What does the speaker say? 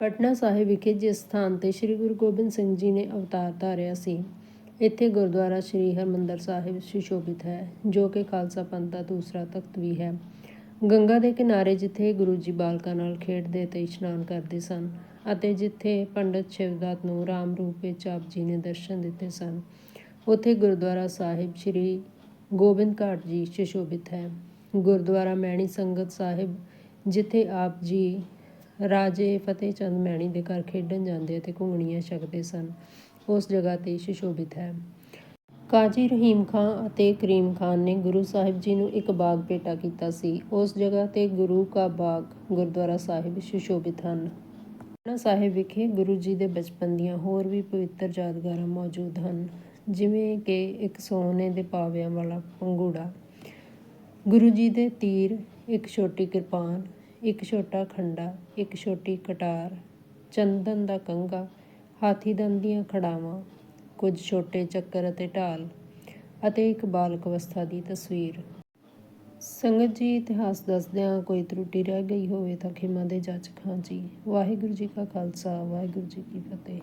ਪਟਨਾ ਸਾਹਿਬ ਵਿਖੇ ਜਿਸ ਸਥਾਨ ਤੇ ਸ੍ਰੀ ਗੁਰੂ ਗੋਬਿੰਦ ਸਿੰਘ ਜੀ ਨੇ ਅਵਤਾਰ ਧਾਰਿਆ ਸੀ, ਇੱਥੇ ਗੁਰਦੁਆਰਾ ਸ੍ਰੀ ਹਰਮੰਦਰ ਸਾਹਿਬ ਸੁਸ਼ੋਭਿਤ ਹੈ, ਜੋ ਕਿ ਖਾਲਸਾ ਪੰਥ ਦਾ ਦੂਸਰਾ ਤਖਤ ਵੀ ਹੈ। ਗੰਗਾ ਦੇ ਕਿਨਾਰੇ ਜਿੱਥੇ ਗੁਰੂ ਜੀ ਬਾਲਕਾਂ ਨਾਲ ਖੇਡਦੇ ਤੇ ਇਸ਼ਨਾਨ ਕਰਦੇ ਸਨ ਅਤੇ ਜਿੱਥੇ ਪੰਡਤ ਸ਼ਿਵਦਾਤ ਨੂੰ ਰਾਮ ਰੂਪ ਵਿੱਚ ਆਪ ਜੀ ਨੇ ਦਰਸ਼ਨ ਦਿੱਤੇ ਸਨ, ਉੱਥੇ ਗੁਰਦੁਆਰਾ ਸਾਹਿਬ ਸ੍ਰੀ ਗੋਬਿੰਦ ਘਾਟ ਜੀ ਸੁਸ਼ੋਭਿਤ ਹੈ। ਗੁਰਦੁਆਰਾ ਮੈਣੀ ਸੰਗਤ ਸਾਹਿਬ, ਜਿੱਥੇ ਆਪ ਜੀ ਰਾਜੇ ਫਤਿਹ ਚੰਦ ਮੈਣੀ ਦੇ ਘਰ ਖੇਡਣ ਜਾਂਦੇ ਅਤੇ ਘੁੰਗਣੀਆਂ ਛਕਦੇ ਸਨ। ਉਸ ਜਗ੍ਹਾ ਤੇ ਸੁਸ਼ੋਭਿਤ ਹੈ। ਕਾਜੀ ਰਹੀਮ ਖਾਨ ਅਤੇ ਕਰੀਮ ਖਾਨ ਨੇ ਗੁਰੂ ਸਾਹਿਬ ਜੀ ਨੂੰ ਇੱਕ ਬਾਗ ਭੇਟਾ ਕੀਤਾ ਸੀ। ਉਸ ਜਗ੍ਹਾ ਤੇ ਗੁਰੂ ਕਾ ਬਾਗ, ਗੁਰਦੁਆਰਾ ਸਾਹਿਬ ਸੁਸ਼ੋਭਿਤ ਹਨ। ਪਟਨਾ ਸਾਹਿਬ ਵਿਖੇ ਗੁਰੂ ਜੀ ਦੇ ਬਚਪਨ ਦੀਆਂ ਹੋਰ ਵੀ ਪਵਿੱਤਰ ਯਾਦਗਾਰਾਂ ਮੌਜੂਦ ਹਨ, ਜਿਵੇਂ ਕਿ ਇੱਕ ਸੋਨੇ ਦੇ ਪਾਵਿਆਂ ਵਾਲਾ ਪੰਗੂੜਾ ਗੁਰੂ ਜੀ ਦੇ ਤੀਰ, ਇੱਕ ਛੋਟੀ ਕਿਰਪਾਨ ਇੱਕ ਛੋਟਾ ਖੰਡਾ, ਇੱਕ ਛੋਟੀ ਕਟਾਰ, ਚੰਦਨ ਦਾ ਕੰਘਾ, ਹਾਥੀ ਦੰਦ ਦੀਆਂ ਖੜਾਵਾਂ, ਕੁਝ ਛੋਟੇ ਚੱਕਰ ਅਤੇ ਢਾਲ ਅਤੇ ਇੱਕ ਬਾਲਕ ਅਵਸਥਾ ਦੀ ਤਸਵੀਰ। ਸੰਗਤ ਜੀ, ਇਤਿਹਾਸ ਦੱਸਦਿਆਂ ਕੋਈ ਤਰੁੱਟੀ ਰਹਿ ਗਈ ਹੋਵੇ ਤਾਂ ਖਿਮਾ ਦੇ ਜੱਜ ਖਾਂ ਜੀ। ਵਾਹਿਗੁਰੂ ਜੀ ਕਾ ਖਾਲਸਾ, ਵਾਹਿਗੁਰੂ ਜੀ ਕੀ ਫਤਿਹ।